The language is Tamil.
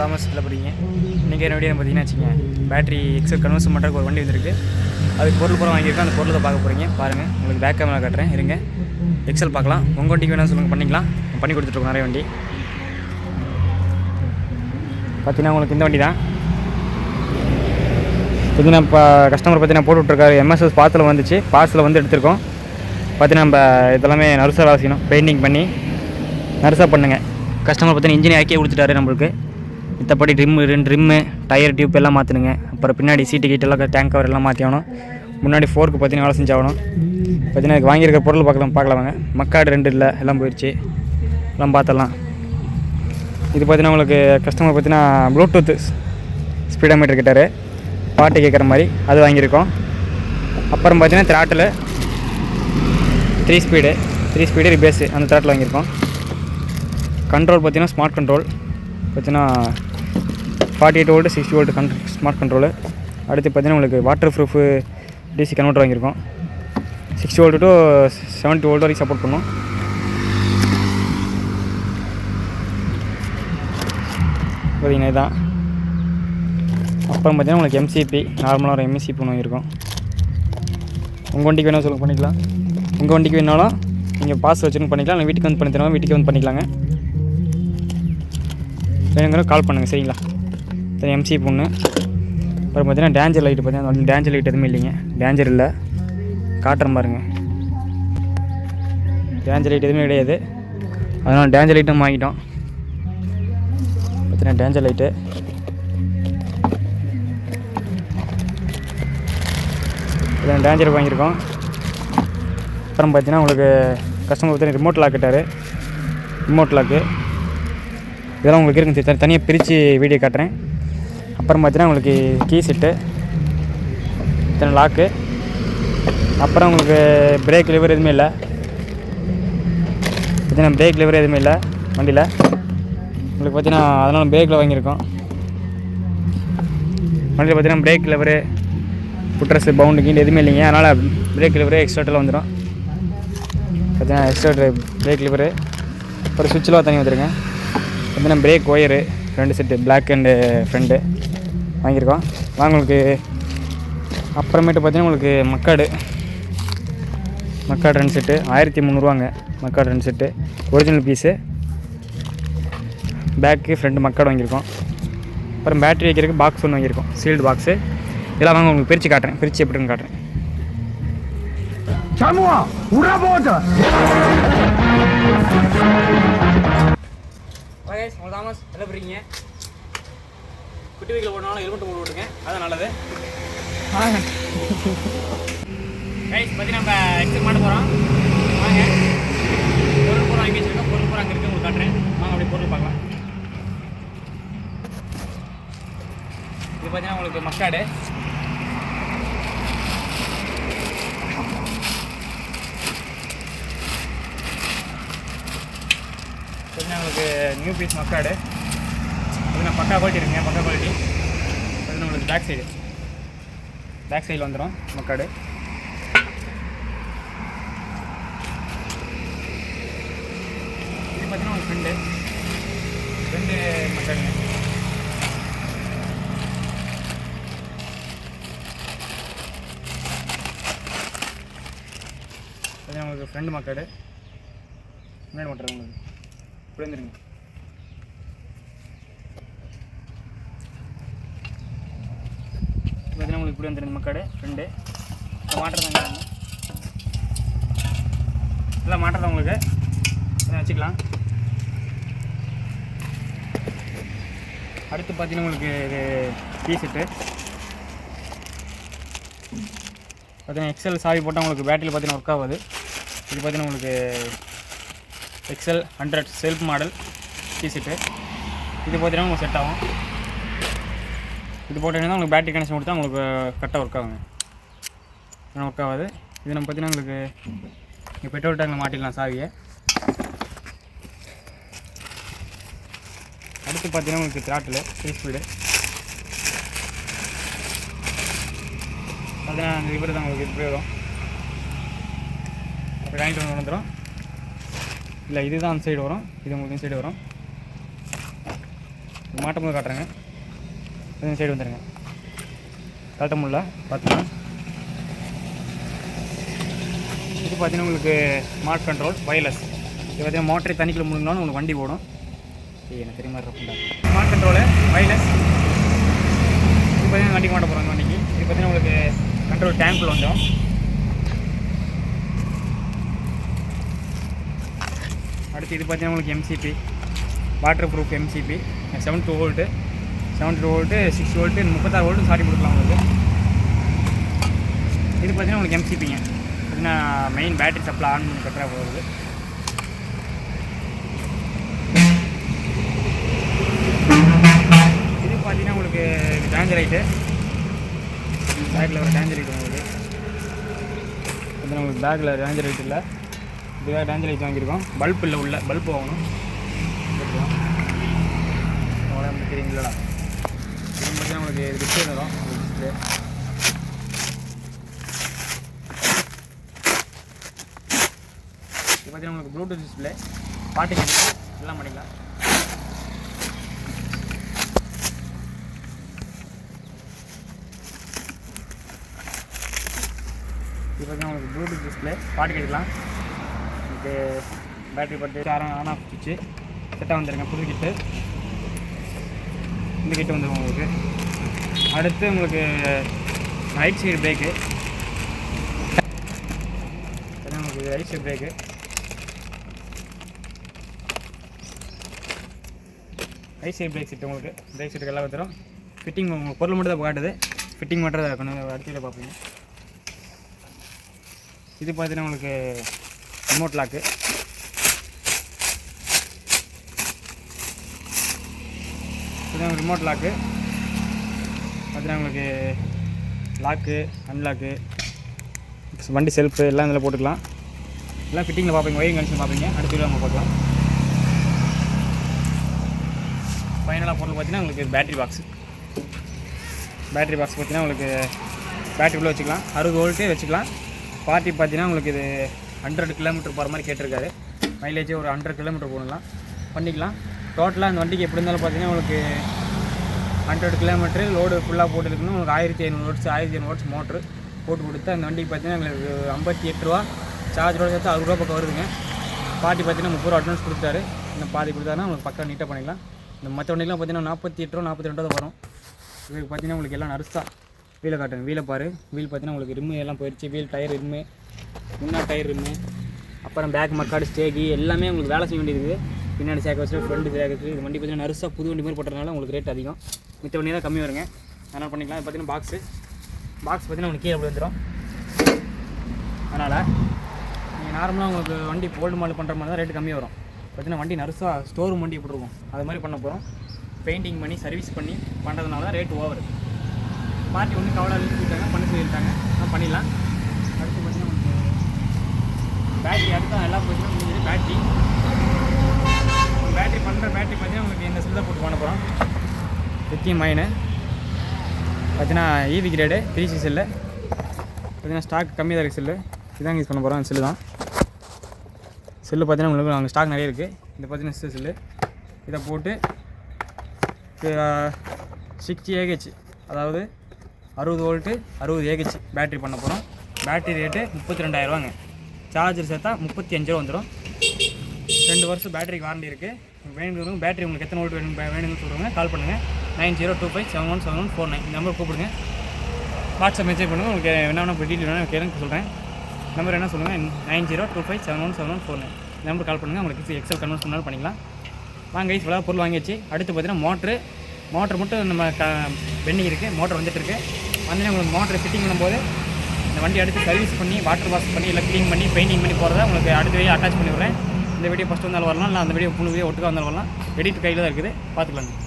தாமஸ் சொல்ல போகிறீங்க இன்றைக்கி என்ன வீடியோ பார்த்தீங்கன்னா வச்சுக்கோங்க. பேட்டரி எக்ஸல் கன்வர்ஷன் பண்ணுறதுக்கு ஒரு வண்டி வந்திருக்கு. அதுக்கு பொருள் பூரா வாங்கியிருக்கோம் அந்த பொருளை பார்க்க போகிறீங்க பாருங்கள் உங்களுக்கு பேக் கேமரா காட்டுறேன். இருங்க. எக்ஸல் பார்க்கலாம். உங்கள் வண்டிக்கு வேணால் சொல்லுங்கள் பண்ணிக்கலாம். பண்ணி கொடுத்துட்ருக்கோம் நிறைய வண்டி. பார்த்தீங்கன்னா உங்களுக்கு இந்த வண்டி தான் பார்த்தீங்கன்னா இப்போ கஸ்டமர் பார்த்தீங்கன்னா போட்டு விட்ருக்காரு எம்எஸ்எஸ் பாத்தில் வந்துச்சு. பாஸில் வந்து எடுத்திருக்கோம். பார்த்தீங்கன்னா நம்ம இதெல்லாமே நர்ஸாக வாசிக்கணும். பெயிண்டிங் பண்ணி நர்ஸாக பண்ணுங்கள் கஸ்டமர் பார்த்தீங்கன்னா இன்ஜினியர் ஆக்கியே கொடுத்துட்டாரு நம்மளுக்கு. மற்றபடி ட்ரிம்மு ரெண்டு ட்ரிம்மு டயர் டியூப் எல்லாம் மாற்றணுங்க அப்புறம் பின்னாடி சீட்டு கீட்டு எல்லாம் டேங்க் கவர் எல்லாம் மாற்றி ஆகணும். முன்னாடி ஃபோர்க்கு பார்த்தீங்கன்னா வேலை செஞ்சாகணும் பார்த்தீங்கன்னா இதுக்கு வாங்கியிருக்க பொருள் பார்க்கலாம் பார்க்கலாம் மக்காடு ரெண்டு இல்லை எல்லாம் போயிடுச்சு எல்லாம் பார்த்துடலாம். இது பார்த்தீங்கன்னா உங்களுக்கு கஸ்டமர் பார்த்தீங்கன்னா ப்ளூடூத் ஸ்பீடோமீட்டர் கிட்டார். பாட்டு கேட்குற மாதிரி அது வாங்கியிருக்கோம். அப்புறம் பார்த்தீங்கன்னா throttle three speed three speed reverse அந்த த்ராட்டில் வாங்கியிருக்கோம். கண்ட்ரோல் பார்த்தீங்கன்னா ஸ்மார்ட் கண்ட்ரோல் பார்த்தீங்கன்னா forty eight volt sixty volt கன் ஸ்மார்ட் கண்ட்ரோலு அடுத்து பார்த்தீங்கன்னா உங்களுக்கு வாட்டர் ப்ரூஃபு டிசி கன்வெர்ட்டர் வாங்கியிருக்கோம். Sixty volt to seventy volt வரைக்கும் சப்போர்ட் பண்ணும். பார்த்தீங்கன்னா இதுதான் அப்புறம் பார்த்தீங்கன்னா உங்களுக்கு எம்சிபி நார்மலாக ஒரு எம்சிபி ஒன்று வாங்கியிருக்கோம். உங்கள் வண்டிக்கு வேணால் சொல்லுங்கள் பண்ணிக்கலாம். உங்கள் வண்டிக்கு வேணாலும் நீங்கள் பாஸ் வச்சுன்னு பண்ணிக்கலாம். இல்லை வீட்டுக்கு வந்து பண்ணி தருவோம் வீட்டுக்கு வந்து பண்ணிக்கலாங்க. வேணுங்கிற கால் பண்ணுங்கள் சரிங்களா? எம்சி பொண்ணு. அப்புறம் பார்த்தீங்கன்னா டேஞ்சர் லைட் பார்த்தீங்கன்னா டேஞ்சர் லைட் எதுவுமே இல்லைங்க. டேஞ்சர் இல்லை. காட்டுறேன் பாருங்கள் டேஞ்சர் லைட் எதுவுமே கிடையாது. அதனால் டேஞ்சர் லைட்டும் வாங்கிட்டோம். பார்த்தீங்கன்னா டேஞ்சர் லைட்டு இதான் டேஞ்சர் வாங்கியிருக்கோம். அப்புறம் பார்த்தீங்கன்னா உங்களுக்கு கஸ்டமர் பார்த்தீங்கன்னா ரிமோட் லாக்கிட்டார் ரிமோட் லாக்கு இதெல்லாம் உங்களுக்கு இருக்குன்னு தனி தனியாக பிரித்து வீடியோ காட்டுறேன். அப்புறம் பார்த்தீங்கன்னா உங்களுக்கு கீ செட்டு இத்தனை லாக்கு அப்புறம் உங்களுக்கு பிரேக் லிவர் எதுவுமே இல்லை. பார்த்தீங்கன்னா பிரேக் லிவர் எதுவுமே இல்லை வண்டியில். உங்களுக்கு பார்த்தீங்கன்னா அதனால் பிரேக்கில் வாங்கியிருக்கோம். வண்டியில் பார்த்தீங்கன்னா பிரேக் லிவரு புட்ரஸ் பவுண்டு கீண்டு எதுவுமே இல்லைங்க. அதனால் பிரேக் லிவரு எக்ஸ்ட்ராட்டில் வந்துடும் பார்த்தீங்கன்னா எக்ஸ்ட்ரா பிரேக் லிவரு ஒரு சுவிட்சில் தனி வந்துருங்க. பார்த்தீங்கன்னா brake wire front set black and front வாங்கியிருக்கோம். வாங்க உங்களுக்கு அப்புறமேட்டு பார்த்தீங்கன்னா உங்களுக்கு மக்காடு மக்காடு ரெண்டு செட்டு ஆயிரத்தி முந்நூறுவாங்க மக்காடு ரெண்டு set original piece back front mudguard வாங்கியிருக்கோம். அப்புறம் பேட்டரி வைக்கிறதுக்கு பாக்ஸ் ஒன்று வாங்கியிருக்கோம். சீல்டு பாக்ஸு இதெல்லாம் வாங்க உங்களுக்கு பிரித்து காட்டுறேன். பிரித்து எப்படின்னு காட்டுறேன். சண்முகம் உடா போட்டு கைஸ் உங்கள் தாமஸ் எல்லாம் பிடிங்க குட்டி வீக்கில் போனாலும் ஹெல்மெட் போட்டு விடுங்க. அதான் நல்லது. கைஸ் பற்றி நம்ம எக்ஸல் மாட்ட போகிறோம் வாங்க. பொருள் பூரா வாங்கி வச்சுருக்கோம் பொருள் பூரா அங்கே இருக்கு. உங்களுக்கு காட்டுறேன். வாங்க அப்படி பொருள் பார்க்கலாம். இது பார்த்தீங்கன்னா உங்களுக்கு மக்காடு பார்த்தீங்கன்னா உங்களுக்கு நியூ பீஸ் மக்காடு பக்கா குவாலிட்டி இருக்குங்க பக்கா குவாலிட்டி பார்த்தீங்கன்னா உங்களுக்கு பேக் சைடு பேக் சைடில் வந்துடும் மக்காடு இது பார்த்தீங்கன்னா உங்களுக்கு ஃப்ரெண்டு ஃப்ரெண்டு மக்காடுங்க பார்த்தீங்கன்னா உங்களுக்கு ஃப்ரெண்டு மக்காடு முன்னாடி பண்ணுறது உங்களுக்கு இப்படி வந்துருங்க பார்த்தீங்கன்னா உங்களுக்கு இப்படி வந்துருங்க மக்காடு ஃப்ரெண்டு இப்போ மாட்டுறதாங்க எல்லாம் மாட்டுறதா உங்களுக்கு? இதை வச்சுக்கலாம். அடுத்து பார்த்தீங்கன்னா உங்களுக்கு இது டீஷர்ட்டு பார்த்தீங்கன்னா எக்ஸல் சாவி போட்டால் உங்களுக்கு பேட்டரியில் பார்த்தீங்கன்னா ஒர்க் ஆகாது. இது பார்த்தீங்கன்னா உங்களுக்கு Excel hundred self model T shirt இது பார்த்தீங்கன்னா உங்களுக்கு செட் ஆகும். இது போட்டீங்கன்னா உங்களுக்கு பேட்டரி கனெக்ஷன் கொடுத்தா உங்களுக்கு கரெக்டாக ஒர்க் ஆகுங்க. ஆனால் ஒர்க் ஆகாது. இது நம்ம பார்த்தீங்கன்னா உங்களுக்கு இங்கே பெட்ரோல் டேங்கில் மாட்டிடலாம் சாவியை. அடுத்து பார்த்தீங்கன்னா உங்களுக்கு த்ராட்டில் த்ரீ ஸ்பீடு பார்த்தீங்கன்னா அந்த ரிவர் தான் உங்களுக்கு இப்படி வரும் அப்புறம் வாங்கிட்டு வந்து வந்துடும் இல்லை இதுதான் அந்த சைடு வரும். இது உங்களுக்கு இந்த சைடு வரும் மாட்டும் போது காட்டுறேங்க. இந்த சைடு வந்துடுங்க கழட்ட முடியல பார்த்துக்கலாம் இது பார்த்தீங்கன்னா உங்களுக்கு ஸ்மார்ட் கண்ட்ரோல் வயர்லெஸ் இது பார்த்தீங்கன்னா மோட்டரை தண்ணிக்குள்ள முழுங்கினாலும் உங்களுக்கு வண்டி ஓடும். ஏய், எனக்கு தெரியுமா இருக்கும்டா ஸ்மார்ட் கண்ட்ரோலு வயர்லெஸ் இது பார்த்தீங்கன்னா வண்டிக்கு மாட்ட போகிறாங்க வண்டிக்கு. இது பார்த்தீங்கன்னா உங்களுக்கு கண்ட்ரோல் டேங்க்கில் வந்துடும். அடுத்து இது பார்த்தீங்கன்னா உங்களுக்கு MCB water proof MCB seven two volt seven two volt six volt முப்பத்தாறு வோல்ட்டு சாரி கொடுக்கலாம் உங்களுக்கு. இது பார்த்தீங்கன்னா உங்களுக்கு எம்சிபிங்க பார்த்தீங்கன்னா மெயின் பேட்டரி சப்ளை ஆன் பண்ணி கட்டுறா போகுது இது பார்த்தீங்கன்னா உங்களுக்கு டேஞ்சர் ரைட்டு பேக்கில் ஒரு டேஞ்சர் ரைட் உங்களுக்கு. பார்த்தீங்கன்னா உங்களுக்கு பேக்கில் டேஞ்சர் ரைட் இல்லை. இதுவே டேஞ்சர் ரைட் வாங்கியிருக்கோம். பல்ப் இல்லை உள்ள. பல்ப் வாங்கணும் எடுத்துக்கலாம். அவ்வளோ நமக்கு தெரியுங்களா இது மட்டும் உங்களுக்கு டிஸ்பிளே தரும் டிஸ்பிளே இது பார்த்தீங்கன்னா உங்களுக்கு ப்ளூடூத் டிஸ்பிளே பாட்டு கேட்கலாம். எல்லாம் பண்ணிக்கலாம். இது பார்த்தீங்கன்னா உங்களுக்கு ப்ளூடூத் டிஸ்பிளே பாட்டு கேட்கலாம். இது பேட்டரி பட்டு ஆரம் ஆன் ஆஃப் சுவிட்சு செட்டாக வந்துருங்க. புது கிட்டு இந்த கிட்டு வந்துடும் உங்களுக்கு. அடுத்து உங்களுக்கு ரைட் சைடு பிரேக்கு உங்களுக்கு right side brake right side break set உங்களுக்கு. பிரேக் செட்டுக்கு எல்லாம் வந்துடும் ஃபிட்டிங் உங்களுக்கு பொருள் மட்டும் தான் காட்டுது. ஃபிட்டிங் மட்டும் தான் கொஞ்சம் அடுத்த பார்ப்பீங்க. இது பார்த்தீங்கன்னா உங்களுக்கு ரிமோட் லாக்கு இதுதான் ரிமோட் லாக்கு பார்த்தீங்கன்னா உங்களுக்கு லாக்கு அன்லாக்கு வண்டி செல்ஃபு எல்லாம் இதில் போட்டுக்கலாம். எல்லாம் ஃபிட்டிங்கில் பார்ப்பீங்க ஒயரிங் கண்டிஷன் பார்ப்பீங்க. அடுத்த நம்ம பார்க்கலாம். ஃபைனலாக பொருள் பார்த்தீங்கன்னா உங்களுக்கு பேட்டரி பாக்ஸ் பேட்டரி பாக்ஸ் பார்த்தீங்கன்னா உங்களுக்கு பேட்டரி உள்ள வச்சுக்கலாம். அறுபது வோல்ட்டே வச்சுக்கலாம். பார்ட்டி பார்த்தீங்கன்னா உங்களுக்கு இது ஹண்ட்ரட் கிலோமீட்டர் போகிற மாதிரி கேட்டிருக்காரு. மைலேஜ் ஒரு ஹண்ட்ரட் கிலோமீட்டர் போகலாம் பண்ணிக்கலாம். டோட்டலாக அந்த வண்டிக்கு எப்படி இருந்தாலும் பார்த்தீங்கன்னா உங்களுக்கு ஹண்ட்ரட் கிலோமீட்டரு லோடு ஃபுல்லாக போட்டுருக்கணும் உங்களுக்கு ஆயிரத்தி ஐநூறு ஓட்ஸ் ஆயிரத்தி ஐநூறு ஓட்ஸ் மோட்ரு போட்டு கொடுத்து அந்த வண்டிக்கு பார்த்தீங்கன்னா எங்களுக்கு ஐம்பத்தி எட்டு ரூபா சார்ஜரோட சேர்த்து அறுபது ரூபா பக்கம் வருதுங்க. பார்ட்டி பார்த்தீங்கன்னா முப்பது ரூபா அட்வான்ஸ் கொடுத்தாரு இந்த பாதி கொடுத்தாருன்னா உங்களுக்கு பக்கம் நீட்டாக பண்ணிக்கலாம் இந்த மற்ற வண்டிக்கெலாம் பார்த்தீங்கன்னா நாற்பத்தி எட்டு ரூபா நாற்பத்தி ரெண்டு ரூபா வரும். இதுக்கு பார்த்தீங்கன்னா உங்களுக்கு எல்லாம் நர்ஸாக வீலை காட்டுங்க. வீலை பாரு. வீல் பார்த்தீங்கன்னா உங்களுக்கு ரிம்மு எல்லாம் போயிடுச்சு. வீல் டயர் ரிம்மு முன்னா டயர் ரிம்மு அப்புறம் பேக் மக்காடு ஸ்டேகி எல்லாமே உங்களுக்கு வேலை செய்ய வேண்டியது இருக்குது. பின்னாடி சேர்க்க வச்சு ஃப்ரண்ட் சேர்க்க வச்சு இது வண்டி பார்த்தீங்கன்னா நர்ஸாக புது வண்டி மாதிரி போட்டதுனால உங்களுக்கு ரேட் அதிகம். மித்த வண்டி தான் கம்மி வருங்க. அதனால் பண்ணிக்கலாம்? இது பார்த்தீங்கன்னா பாக்ஸு பாக்ஸ் பார்த்தீங்கன்னா உங்களுக்கு கீழே அப்படி வந்துடும் அதனால் நீங்கள் நார்மலாக உங்களுக்கு வண்டி ஓல்டு மாடல் பண்ணுற மாதிரி தான் ரேட்டு கம்மியாக வரும். பார்த்தீங்கன்னா வண்டி நர்ஸாக ஸ்டோர் ரூம் வண்டி எப்படி இருக்கும் அது மாதிரி பண்ண போகிறோம் பெயிண்டிங் பண்ணி சர்வீஸ் பண்ணி பண்ணுறதுனால தான் ரேட் ஓவர் பார்ட்டி ஒன்றும் கவலை சொல்லிட்டாங்க. பண்ண சொல்லியிருக்காங்க. நான் பண்ணிடலாம். அடுத்து பார்த்தீங்கன்னா பேட்டரி அடுத்து எல்லாம் பார்த்தீங்கன்னா முடிஞ்சது பேட்டரி பேட்டரி பண்ணுற பேட்டரி பார்த்தீங்கன்னா உங்களுக்கு இந்த செல் போட்டு பண்ண போகிறோம் லித்தியம் மைனு பார்த்தீங்கன்னா EV grade three C cell பார்த்தீங்கன்னா ஸ்டாக் கம்மியாக தான் இருக்குது செல்லு இதாங்க யூஸ் பண்ண போகிறோம் அந்த செல்லு தான். செல்லு பார்த்தீங்கன்னா உங்களுக்கு அங்கே ஸ்டாக் நிறைய இருக்குது இந்த பார்த்தீங்கன்னா செல்லு இதை போட்டு சிக்ஸ்டி ஏஹெச் அதாவது அறுபது வோல்ட்டு அறுபது ஏஹெச் பேட்ரி பண்ண போகிறோம் பேட்டரி ரேட்டு முப்பத்தி ரெண்டாயிரரூவாங்க சார்ஜர் சேர்த்தா முப்பத்தி அஞ்சு ரூபா வந்துடும் ரெண்டு வருஷம் பேட்டரிக்கு வாரண்டி இருக்குது வேணுங்கிறவங்க பேட்டரி உங்களுக்கு எத்தனை வோல்ட் வேணும் வேணும்னு சொல்லுவாங்க கால் பண்ணுங்கள் nine zero two five seven one seven one four nine இந்த நம்பர் கூப்பிடுங்க. வாட்ஸ்அப் மெசேஜ் பண்ணுங்கள் உங்களுக்கு என்ன வேணும் டீட்டெயில் வேணும் கேளுங்க சொல்கிறேன் நம்பர் என்ன சொல்லுங்கள் nine zero two five seven one seven one four nine. Number call பண்ணுங்கள் உங்களுக்கு எக்ஸல் கன்வெர்ட் பண்ணாலும் பண்ணிக்கலாம். வாங்க ஐஸ் இவ்வளோ பொருள் வாங்கிச்சு அடுத்து பார்த்தீங்கன்னா மோட்ரு. மோட்ரு மட்டும் நம்ம க பெண்டிங் இருக்குது மோட்ரு வந்துட்டு இருக்கு. வந்து உங்களுக்கு மோட்ரு ஃபிட்டிங் பண்ணும்போது இந்த வண்டி அடுத்து சர்வீஸ் பண்ணி வாட்டர் வாஷ் பண்ணி எல்லாம் க்ளீன் பண்ணி பெயிண்டிங் பண்ணி போகிறத உங்களுக்கு அடுத்த வீடியோ அட்டாச் பண்ணி விட்றேன். இந்த வீடியோ ஃபஸ்ட்டு வந்தாலும் வரலாம். இல்லை அந்த வீடியோ மூணு வீடியோ ஒட்டுக்கா வந்தாலும் வரலாம். எடிட் கையில் தான் இருக்குது. பார்த்துக்கலாங்க.